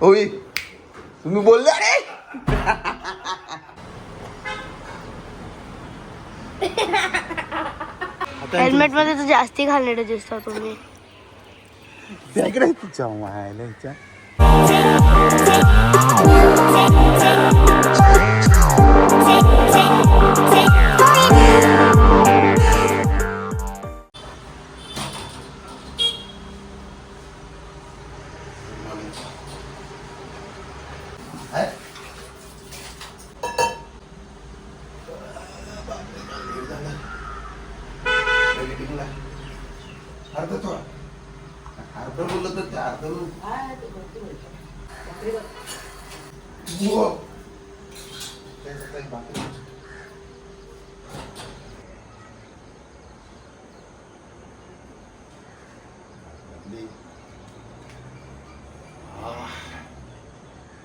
होई तुम्ही बोलले अरे हेल्मेटमध्ये तर जास्ती घालणे दिसता तुम्ही त्या इकडे तिच्या मायला हिच्या. अर्ध तो अर्ध बोललं तर ते अर्ध हो.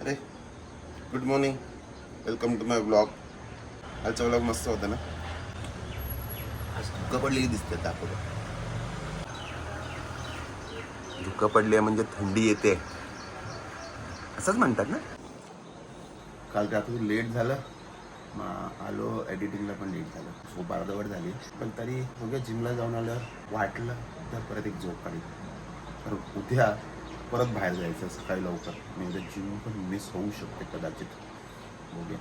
अरे good morning welcome to my blog आजचा ब्लॉग मस्त होता ना? धुकं पडलेली दिसते दाखवलं धुकं पडले म्हणजे थंडी येते. असंच म्हणतात ना? काल रात्री लेट झालं. मग आलो एडिटिंगला पण लेट झालं. खूप अर्धवट झाली. पण तरी उद्या जिमला जाऊन आल्यावर वाटलं तर परत एक झोप काढली तर उद्या परत बाहेर जायचं सकाळी लवकर. मी उद्या जिम पण मिस होऊ शकते कदाचित. बघूया.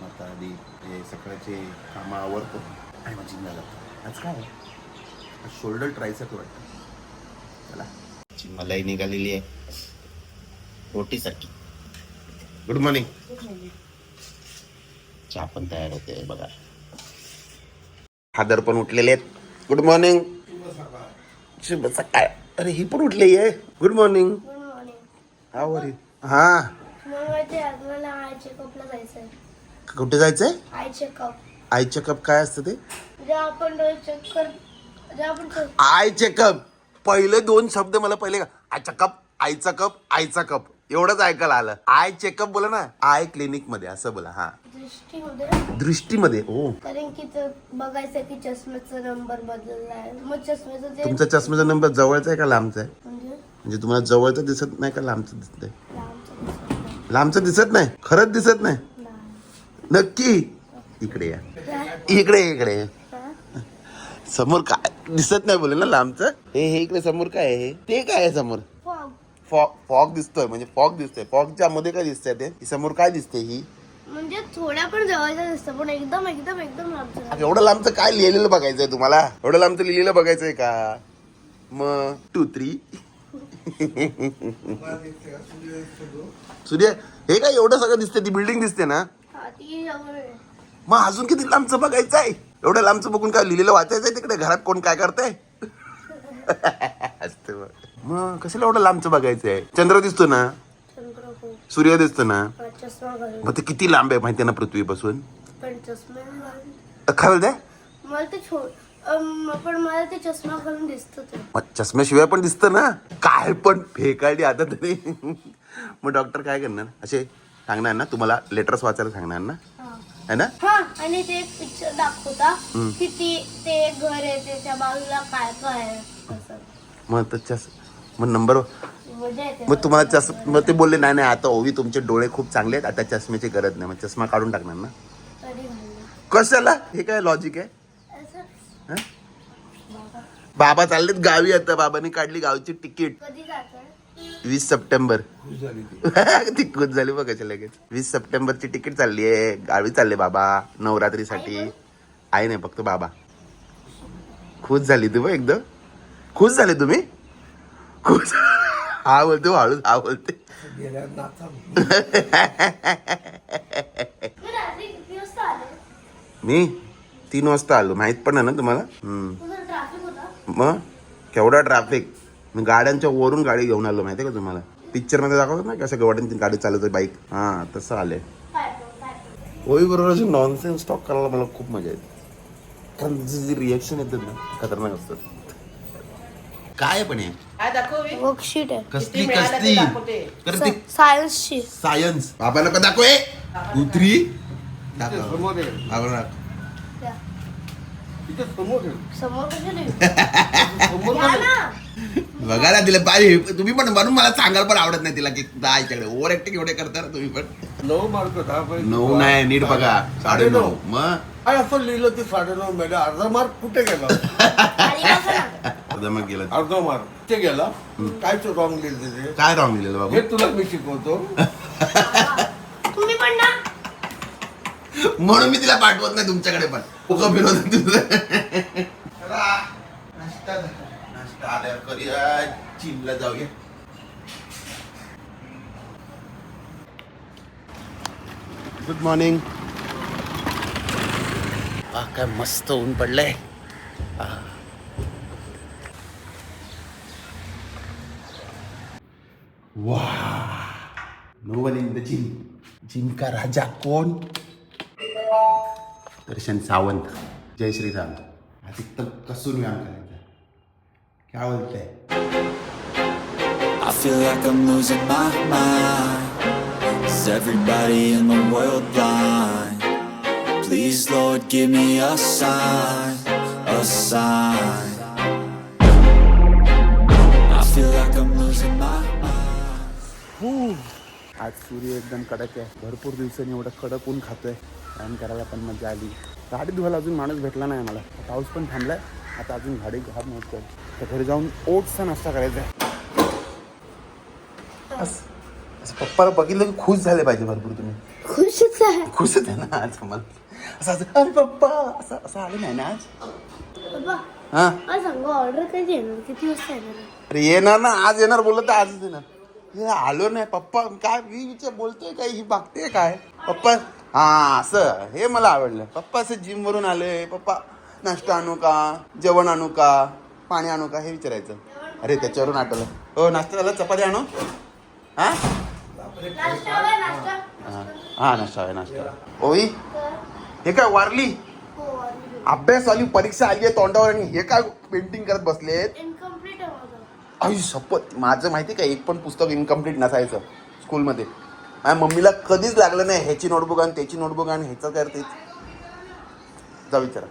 मग आता आधी हे सकाळचे कामं आवडतो आणि मग जिमला जातो. आज काय आहे शोल्डर ट्रायचं वाटतं चला. मलाही निघालेली आहे. रोटीसारखी गुड मॉर्निंग चहा पण तयार होते बघा. फादर पण उठलेले आहेत. गुड मॉर्निंग शुभ सकाळ अरे ही पण उठली आहे. गुड मॉर्निंग गुड मॉर्निंग हा. हा कुठे जायचंय? आय चेकअप आय चेकअप काय असतं ते? आपण डोळे कर आपण आय चेकअप पहिले दोन शब्द मला पहिले आयचा कप आईचा कप आईचा कप. एवढंच ऐकायला आलं. आय चेकअप बोला ना. आय क्लिनिकमध्ये असं बोला हा. दृष्टीमध्ये? दृष्टीमध्ये हो कारण की ते बघायचं की चष्म्याचा नंबर मग चष्म्याचं तुमचा चष्म्याचा नंबर जवळचा आहे का लांबचा आहे? म्हणजे? म्हणजे तुम्हाला जवळचं दिसत नाही का लांबचं दिसत नाही. लांबचं दिसत नाही? खरंच दिसत नाही? नाही. नक्की. इकडे या? इकडे इकडे? समोर काय? दिसत नाही बोले ना लांबचं? हे हे इकडे समोर काय आहे? हे? ते काय आहे समोर. फॉग फॉग दिसतोय म्हणजे फॉग दिसतोय. फॉगच्या मध्ये काय दिसतंय ते? ही समोर काय दिसते ही? म्हणजे थोड्या पण जवळच्या दिसतं पण एकदम एकदम एकदम एवढं लांबचं काय लिहिलेलं बघायचंय तुम्हाला? एवढं लांबचं लिहिलेलं बघायचंय का? मग टू थ्री सूर्य हे काय एवढं सगळं दिसते ती बिल्डिंग दिसते ना. मग अजून किती लांबचं बघायचं आहे एवढं लांबचं बघून काय लिहिलेलं वाचायचंय तिकडे? घरात कोण काय करतंय? असते बघ. मग कशाला एवढं लांबचं बघायचंय? चंद्र दिसतो ना? हो. सूर्य दिसतो ना? मग ते किती लांब आहे माहिती आहे ना पृथ्वीपासून? दिसत ते. मग चष्म्याशिवाय पण दिसतं ना? काय पण फेकाळली आता तरी मग डॉक्टर काय करणार? असे सांगणार ना? तुम्हाला लेटर्स वाचायला सांगणार ना? हा. ना? हा आणि ते पिक्चर दाखवता की ती घर आहे त्याच्या बाजूला काय काय आहे असं. मग तर मग नंबर मजा येते मग तुम्हाला चष मग ते बोलले नाही नाही आता ओवी तुमचे डोळे खूप चांगले आहेत आता चष्म्याची गरज नाही. मग चष्मा काढून टाकणार ना? तरी कशाला? हे काय लॉजिक आहे? असं. हं? बाबा चाललेत गावी आता बाबांनी काढली गावची तिकीट कधी वीस सप्टेंबर. ती. खुश झाली बघायची लगेच. वीस सप्टेंबरची तिकीट चालली आहे. गावी चालले बाबा नवरात्रीसाठी. आई नाही फक्त बाबा. खुश झाली तू बघ एकदम. खुश झाले तुम्ही? खुश हा बोलते हो, हळू हा बोलते मी? तीन वाजता आलो. माहीत पण आहे ना तुम्हाला? मग? केवढा ट्रॅफिक मी गाड्यांच्या वरून गाडी घेऊन आलो माहिती का तुम्हाला? पिक्चरमध्ये दाखवत ना कसं गवड्यांची गाडी चालवते बाईक हा तसं आले. होई बरोबर असे नॉनसेन्स टॉक करायला मला खूप मजा येते. कारण तिचे जे रिएक्शन येतात ना खतरनाक असतात. काय पण आहे काय दाखव? वर्कशीट आहे. कसली किती मिळालं ते कसली? दाखवते. तर ती सायन्सची सायन्स बाबा नको दाखवे उतरी. दाखव. बाबा समोर ठेव. समोर समोर का बघा ना तिला पाहिजे. तुम्ही पण म्हणून मला सांगायला पण आवडत नाही तिला की दहा याच्याकडे ओव्हर ऍक्टिंग एवढे करता ना तुम्ही पण. नऊ मार्क नऊ नाही नीट बघा. साडे नऊ. मग? असं लिहिलं ते साडे नऊ मिळाले अर्धा मार्क कुठे गेला. अर्धा मग गेलं. अर्धा मार्क कुठे गेला? काय रॉंग लिहिलं ते? काय रॉंग लिहिलेलं बाबू? हे तुला मी शिकवतो. तुम्ही पण ना. म्हणून मी तिला पाठवत नाही तुमच्याकडे पण. उगा विरोध आहे तुझं. नाश्ता नाश्ता आल्यावर करूया जिमला जाऊया. गुड मॉर्निंग काय मस्त ऊन पडलंय. वाह. No one in the gym gym का राजा कोण? दर्शन सावंत. जय श्रीराम आज एकदम कसून व्यायाम करायचा काय बोलताय I feel like I'm losing my mind. Is everybody in the world blind? Please, Lord, give me a sign, a sign. I feel like I'm losing my mind. आज सूर्य एकदम कडक आहे भरपूर दिवसांनी एवढं कडक ऊन खातोय व्यायाम करायला पण मजा आली गाडी धुवायला अजून माणूस भेटला नाही मला पाऊस पण थांबलाय आता अजून गाडी घाब नव्हतं. तर घरी जाऊन ओट्सचा नाश्ता करायचा आहे. असं पप्पाला बघितलं की खुश झाले पाहिजे भरपूर तुम्ही. खुशच आहे. खुशच आहे ना आज मला. असं असं अरे पप्पा असं असं आलं नाही ना आज? बाबा हां? मला सांगा ऑर्डर कधी येणार? किती वाजता येणार? अरे येणार ना आज येणार बोलत तर आजच येणार. हे आलो नाही पप्पा काय मी विचार बोलतोय काय ही बघते काय? पप्पा हा असं हे मला आवडलं. पप्पा असं जिम वरून आले पप्पा नाश्ता आणू का? जेवण आणू का? पाणी आणू का? हे विचारायचं. अरे त्याच्यावरून आठवलं. हो नाश्ता झाला. चपाती आणू? हा? हा, नाश्ता आहे नाश्ता ओई हे काय वारली? अभ्यास आली परीक्षा आली आहे तोंडावर आणि हे काय पेंटिंग करत बसलेत? आई शपथ. माझं माहिती का? एक पण पुस्तक इनकम्प्लीट नसायचं स्कूलमध्ये माझ्या मम्मीला कधीच लागलं नाही. ह्याची नोटबुक आणि त्याची नोटबुक आणि ह्याचं काय जा विचारा.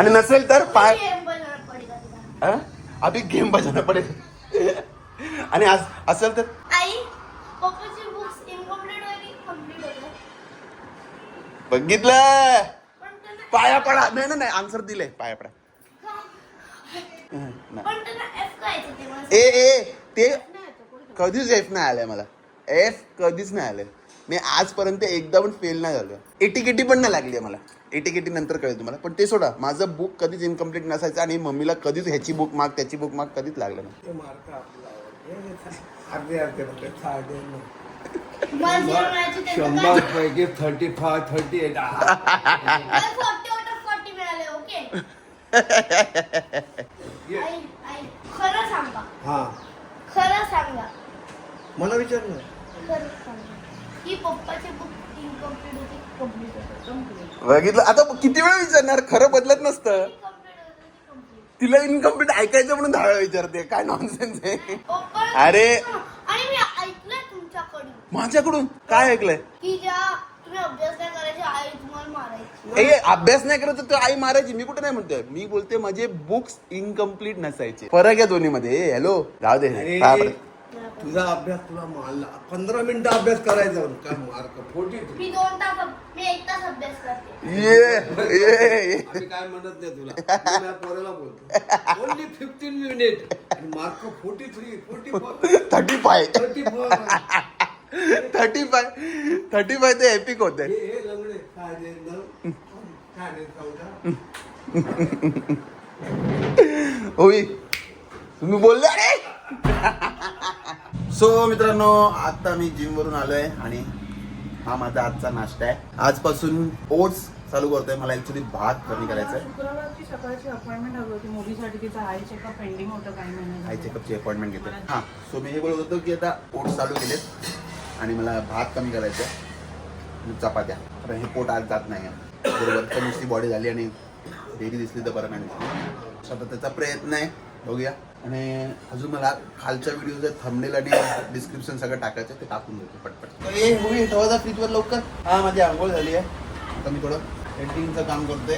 आणि नसेल तर पाय? अभि गेम बजावणं पडेल आणि आज असेल तर बघितलं पाया पडा. नाही नाही, नाही आन्सर दिले पाया पडा. ए ए ते. कधीच एफ नाही आलंय मला. एफ कधीच नाही आलंय. मी आजपर्यंत एकदा पण फेल नाही झालो एटीकेटी पण नाही लागली आहे मला. एटीकेटी नंतर कळेल तुम्हाला. पण ते सोडा माझं बुक कधीच इनकम्प्लीट नसायचं आणि मम्मीला कधीच ह्याची बुक माग त्याची बुक माग कधीच लागलं नाही. शंभर? पैकी थर्टी फाय थर्टी एट मला 40 out of 40 मिळाले, okay? आई, आई, खरं सांगा. हा. खरं सांगा. मला विचार ना खरं सांगा की पप्पाचे बुक इनकम्प्लीट होते. कंप्लीट होते. कंप्लीट बघितलं. आता किती वेळा विचारणार? खरं बदलत नसतं. तिला इनकम्प्लीट ऐकायचं म्हणून वेळा विचारते. काय नॉनसेन्स आहे? पप्पा अरे. आणि मी ऐकलंय तुमच्याकडून. माझ्याकडून? काय ऐकलंय? की ज्या तुम्ही अभ्यास नाही करायचे आई तुम्हाला मारायची. ए अभ्यास नाही करत तर आई मारायची. मी कुठे नाही म्हणतोय. मी बोलते माझे बुक्स इनकम्प्लीट नसायचे. फरक आहे दोन्ही मध्ये हॅलो जाऊ दे. तुझा अभ्यास तुला मारला. पंधरा मिनिटं अभ्यास करायचा काय मार्क? फोर्टी मी दोन तास अभ- मी एक तास अभ्यास करते. ये ये. आम्ही काय म्हणत नाही तुला. मी माझ्या पोराला बोलतो. ओनली फिफ्टीन मिनिट आणि mark forty three forty four thirty five thirty four thirty five thirty five ते एपिक होते हे हे लंगडे. साडे नऊ साडे चौदा होई. तुम्ही बोलले अरे? सो मित्रांनो आता मी जिम वरून आलोय आणि हा माझा आजचा नाश्ता आहे. आजपासून ओट्स चालू करतोय. मला ऍक्च्युली भात कमी करायचा आहे सकाळची अपॉइंटमेंट हवी होती. मुलीसाठी तिचं आय चेकअप पेंडिंग होतं काही महिने आय चेकअपची अपॉइंटमेंट घेतो हां सो मी हे बोलत होतो की आता ओट्स चालू केलेत आणि मला भात कमी करायचं आहे चपात्या. कारण हे पोट आज जात नाही आहे बरोबर तर नुसती बॉडी झाली आणि डेली दिसली तर बरं नाही त्याचा प्रयत्न आहे. बघूया. आणि अजून मला खालच्या व्हिडिओ थंबनेल आणि डिस्क्रिप्शन सगळं टाकायचं ते टाकून देतो पटपट. हे होई ठेवा फ्रीजवर लवकर. हा माझी आंघोळ झाली आहे. आता मी थोडं एडिटिंगचं काम करतोय.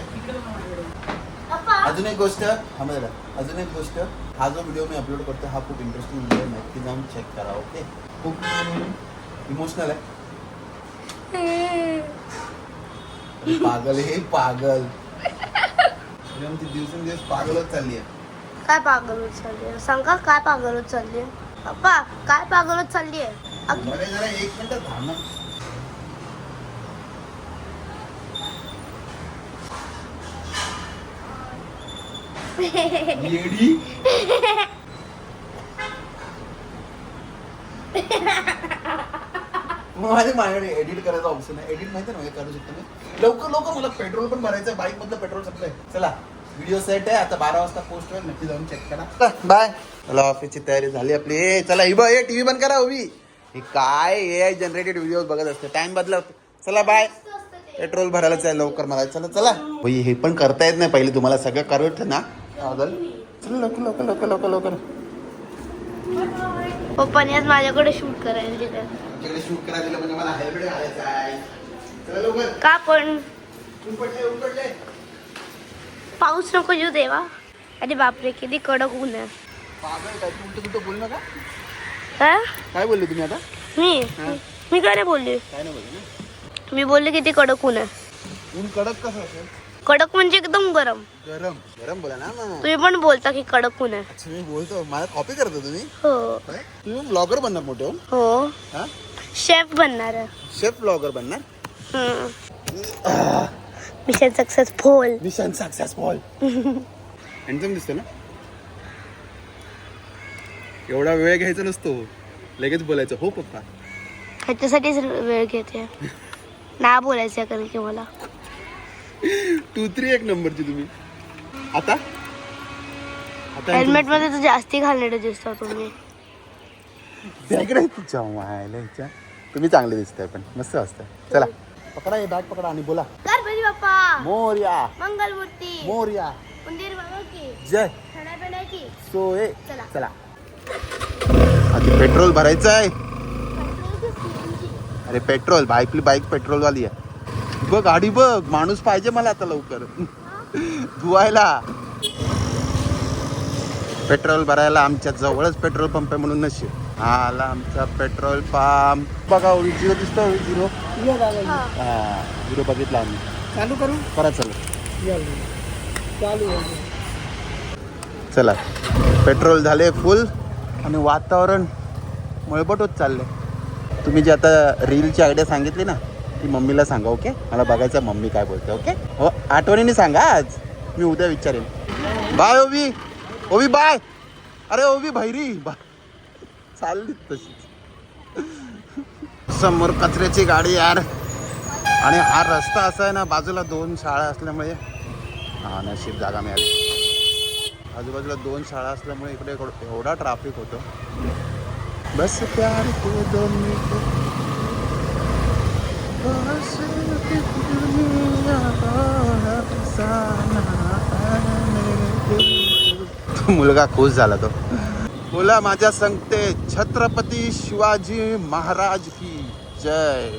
अजून एक गोष्ट. अजून एक गोष्ट. हा जो व्हिडिओ मी अपलोड करतो हा खूप इंटरेस्टिंग व्हिडिओ आहे. नक्की जाऊन चेक करा ओके खूप इमोशनल आहे. पागल हे पागल. दिवसेंदिवस पागलच चालली आहे. काय पागल चालली आहे सांगा काय पागल चालली आहे पप्पा काय पागल चालली आहे जरा एक मिनिट थांब ना. येडी मग माझ्या माझ्याकडे एडिट करायचा ऑप्शन आहे. एडिट माहिती आहे ना करू शकतो मी? लवकर लवकर मला पेट्रोल पण भरायचं बाईक मधलं पेट्रोल संपलंय. चला. व्हिडिओ सेट आहे. आता बारा वाजता पोस्ट होईल. नक्की जाऊन चेक करा. बाय चला ऑफिसची तयारी झाली आपली. ए चला ही बघ हे टीव्ही बंद करा उभी. हे काय? ए आय जनरेटेड व्हिडिओ बघत असते. टाइम बदला चला बाय पेट्रोल भरायलाच आहे. लवकर मला. चला चला. भाई हे पण करता येत नाही. पहिले तुम्हाला सगळं करत ना. पागल चला लवकर लवकर लवकर लवकर लवकर. पप्पाने आज माझ्याकडे शूट करायला दिलं. शूट करायला दिलं. म्हणजे मला हेल्मेट घालायचं आहे. चला लवकर. का पण? पाऊस नको येऊ देवा. अरे बापरे किती कडक ऊन आहे. तू हा? काय बोलले तुम्ही आता? मी? मी काय नाही बोलली? काय नाही बोलले ना. मी बोलले किती कडक ऊन आहे. ऊन कडक कसं असेल कडक म्हणजे एकदम गरम. गरम. गरम बोला ना. मग तुम्ही पण बोलता की कडक ऊन आहे. अच्छा मी बोलतो. मला कॉपी करतो तुम्ही? हो. काय? तुम्ही ब्लॉगर बनणार मोठे हो. हो. हा? शेफ बनणार आहे. शेफ ब्लॉगर बनणार? Mission successful mission successful handsome दिसतो ना? एवढा वेळ घ्यायचा नसतो. लगेच बोलायचं. हो पप्पा. ह्याच्यासाठीच वेळ घेते. ना बोलायचं कारण की मला टू थ्री एक नंबरची तुम्ही. आता? आता हेल्मेटमध्ये तर जास्ती घालणारे दिसता तुम्ही. बॅग तुझ्या मायला ह्याच्या तुम्ही चांगले दिसताय पण. मस्त असतं चला. पकडा हे बॅग पकडा आणि बोला. बाप्पा. मोर्या. मंगलमूर्ती. मोर्या. बाबा की जय. खाण्यापिण्याची सोय चला. चला. आधी पेट्रोल भरायचं आहे. अरे पेट्रोल. बाईक बाईक पेट्रोल वाली आहे. बघ गाडी बघ. माणूस पाहिजे मला आता लवकर. धुवायला. पेट्रोल भरायला आमच्या जवळच पेट्रोल पंप आहे म्हणून नशीब. हा आला आमचा पेट्रोल पंप. बघा झिरो दिसतो झिरो झिरो बघितला आम्ही. चालू करू? करा चला. चालू. चला पेट्रोल झाले फुल आणि वातावरण मळबट होत चाललंय. तुम्ही जी आता रीलची आयडिया सांगितली ना ती मम्मीला सांगा ओके मला बघायचं मम्मी काय बोलते ओके हो आठवणीने सांगा आज. मी उद्या विचारेन. बाय ओवी. ओवी बाय. अरे ओवी भैरी. बाय चालली तशीच. समोर कचऱ्याची गाडी यार. आणि हा रस्ता असा आहे ना बाजूला दोन शाळा असल्यामुळे हा नशीब जागा मिळाली. आजूबाजूला दोन शाळा असल्यामुळे इकडे एवढा ट्राफिक होतो. बस प्यार के दो तो मुलगा खुश झाला तो. बोला माझ्या संगते छत्रपती शिवाजी महाराज की जय.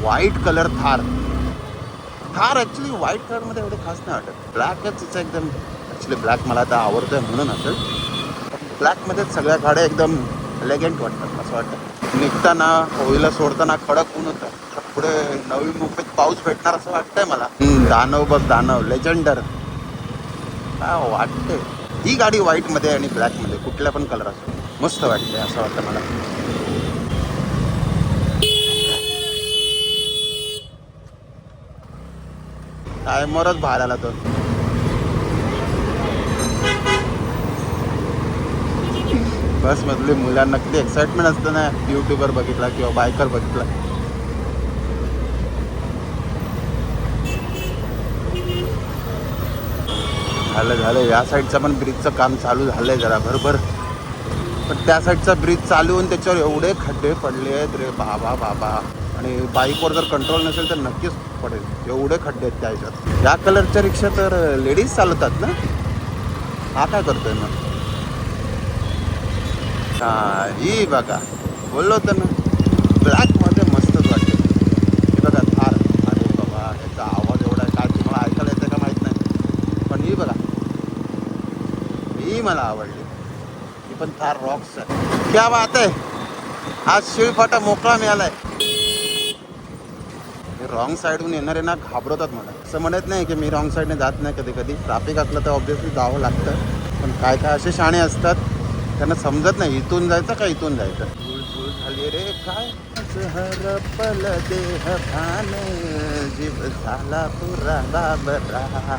White colour Thar Thar actually white कलरमध्ये एवढे खास नाही वाटत. ब्लॅकच तिचं एकदम ॲक्च्युली ब्लॅक मला आता आवडतोय म्हणून असेल ब्लॅकमध्येच सगळ्या गाड्या एकदम एलेगंट वाटतात असं वाटतं. निघताना होळीला सोडताना कडक ऊन होतं. पुढे नवी मुंबईत पाऊस भेटणार असं वाटतंय मला. दानव बघ दानव लेजंडर काय वाटतंय? ही गाडी व्हाईटमध्ये आणि ब्लॅकमध्ये कुठल्या पण कलर असो. मस्त वाटते असं वाटतं मला. टायमवरच बाहेर आला तो. बस मधली मुलांना किती एक्साइटमेंट असतं ना युट्यूबर बघितला किंवा बायकर बघितला. झालं झालं. या साईडचं पण ब्रिजचं काम चालू झालंय जरा भरभर पण त्या साईडचा ब्रिज चालू होऊन त्याच्यावर एवढे खड्डे पडले आहेत रे बाबा बाबा. आणि बाईकवर जर कंट्रोल नसेल तर नक्कीच पडेल. एवढे खड्डे आहेत त्या ह्याच्यात. या कलरच्या रिक्षा तर लेडीज चालवतात ना? हा काय करतोय मग? हा ही बघा. बोललो होतं ना ब्लॅकमध्ये मस्तच वाटते ही बघा थार अरे बाबा याचा आवाज एवढा आहे. काय तुम्हाला ऐकायला येतं का माहीत नाही. पण ही मला आवडली. ही पण थार रॉक्स आहे क्या बात आहे. आज शिळफाटा मोकळा मिळाला आहे रॉंग साईडहून येणारे ना घाबरवतात मला. असं म्हणत नाही की मी रॉंग साईडने जात नाही कधी कधी ट्रॅफिक असलं तर ऑब्व्हियसली जावं लागतं. पण काय काय असे शाणे असतात त्यांना समजत नाही इथून जायचं का इथून जायचं? धूळ धूळ झाली रे काय हरपल देह भान? जीव झाला पुरा बाबरा.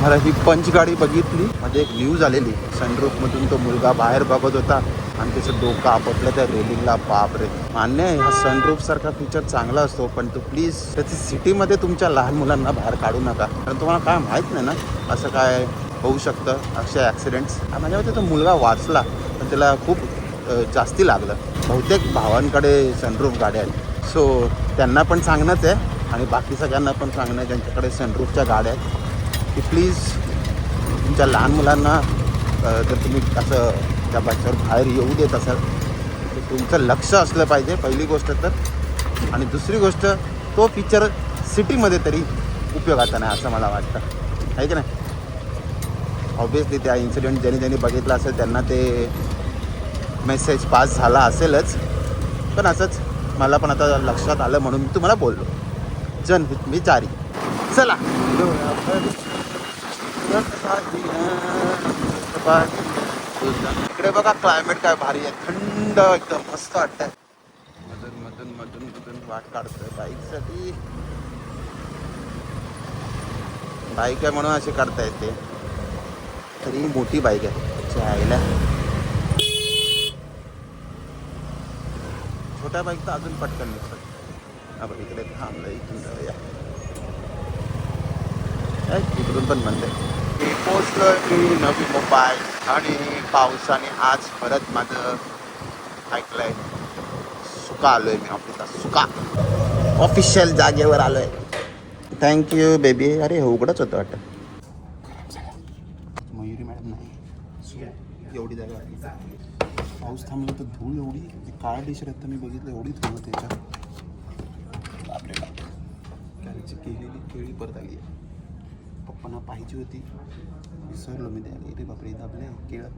मला ही पंच गाडी बघितली? म्हणजे एक न्यूज आलेली. सनरूफ मधून तो मुलगा बाहेर बघत होता. आणि त्याचं डोकं आपटलं त्या रेलिंगला बाप रे मान्य आहे हा सनरूफ सारखा फीचर चांगला असतो. पण तो प्लीज त्याची सिटीमध्ये तुमच्या लहान मुलांना बाहेर काढू नका. कारण तुम्हाला काय माहीत नाही ना? असं काय होऊ शकतं? असे ॲक्सिडेंट्स माझ्या मते तो मुलगा वाचला. पण त्याला खूप जास्ती लागलं. बहुतेक भावांकडे सनरूफ गाड्या आहेत. सो त्यांना पण सांगणंच आहे. आणि बाकी सगळ्यांना पण सांगणं आहे ज्यांच्याकडे सनरूफच्या गाड्या आहेत की प्लीज तुमच्या लहान मुलांना जर तुम्ही असं त्या बाईकवर बाहेर येऊ देत असाल तर तुमचं लक्ष असलं पाहिजे पहिली गोष्ट तर. आणि दुसरी गोष्ट तो पिक्चर सिटीमध्ये तरी उपयोगाचा नाही असं मला वाटतं. आहे की नाही? ऑब्वियसली त्या इन्सिडेंट ज्यांनी ज्यांनी बघितलं असेल त्यांना ते मेसेज पास झाला असेलच. पण असंच मला पण आता लक्षात आलं म्हणून मी तुम्हाला बोललो. जनहित मी जारी चला। इकडे बघा क्लायमेट काय भारी आहे. थंड एकदम, मस्त मधून मधून मधून मधून वाट काढतोय बाईक आहे म्हणून अशी काढता येते. तरी मोठी बाईक आहे. छोट्या बाईक तर अजून पटकन निघतात हा बघ इकडे थांबलं इथून जाऊया इकडून पण म्हणते मी पोचलोय मी नवी मुंबई आणि पावसाने आज परत माझं ऐकलंय सुका आलोय मी ऑफिसला सुका ऑफिशियल जागेवर आलोय थँक्यू बेबी अरे हे उघडच होतं वाटतं. मयुरी मॅडम नाही. एवढी जागा. पाऊस थांबला तर धूळ एवढी काळा टी शर्ट तर मी बघितलं एवढी धूळ बाप कॅरेटची केलेली केळी परत आली. पप्पांना पाहिजे होती. विसरलो मी त्या अरे बापरे दबले केळं.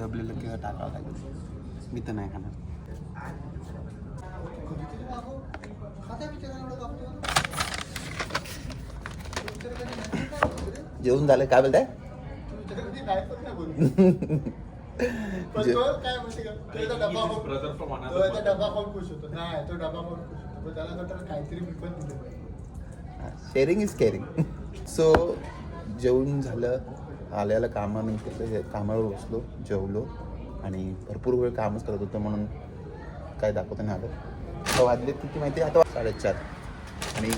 दबलेलं केळं टाकावं लागेल. मी तर नाही खाणार. जेवण झालं? काय बोलताय? पण तो काय डबा खाऊन खुश होतो. नाही तो डबा खाऊन खुश शेअरिंग इज केअरिंग सो जेवण झालं आल्याला कामानंतर कामावर बसलो जेवलो आणि भरपूर वेळ कामच करत होतो म्हणून काय दाखवता नाही आलं. आता वाजले किती माहिती? आहे? आता साडेचार. आणि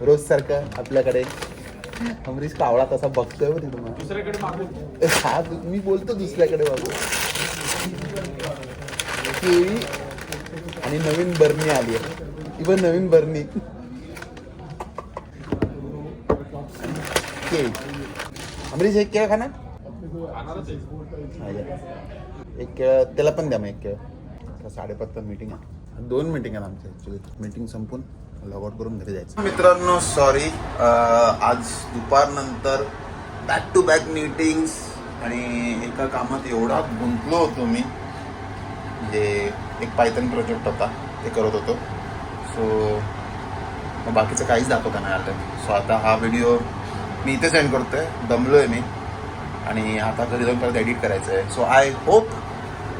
रोजसारखं आपल्याकडे अमरीश कावळा तसा बघतोय बरं तुम्हाला दुसऱ्याकडे हा मी बोलतो दुसऱ्याकडे बाबू केळी आणि नवीन बर्नी आली आहे. इवन नवीन बर्नी. केक अमरीश एक केळं खाना एक केळं त्याला पण द्या मग एक केळं. साडेपाचचा मीटिंग आहे. दोन मीटिंग आहेत आमच्या ॲक्च्युली मीटिंग संपून लॉग आउट करून घरी जायचं. मित्रांनो सॉरी आज दुपारनंतर बॅक टू बॅक मीटिंग्स आणि एका कामात एवढा गुंतलो होतो मी. म्हणजे एक पायथन प्रोजेक्ट होता ते करत होतो. सो मग बाकीचं काहीच दाखवता नाही आलं सो आता हा व्हिडिओ मी इथे सेंड करतो आहे दमलो आहे मी. आणि आता घरी जाऊन परत एडिट करायचं आहे सो आय होप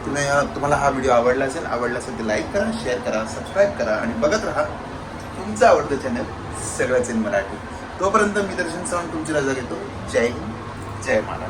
तुम्ही तुम्हाला हा व्हिडिओ आवडला असेल. आवडला असेल तर लाईक करा शेअर करा सबस्क्राईब करा आणि बघत राहा तुमचं आवडतं चॅनल सगळंच इन मराठी. तोपर्यंत मी दर्शन सावंत तुमची रजा घेतो जय हिंद जय महाराष्ट्र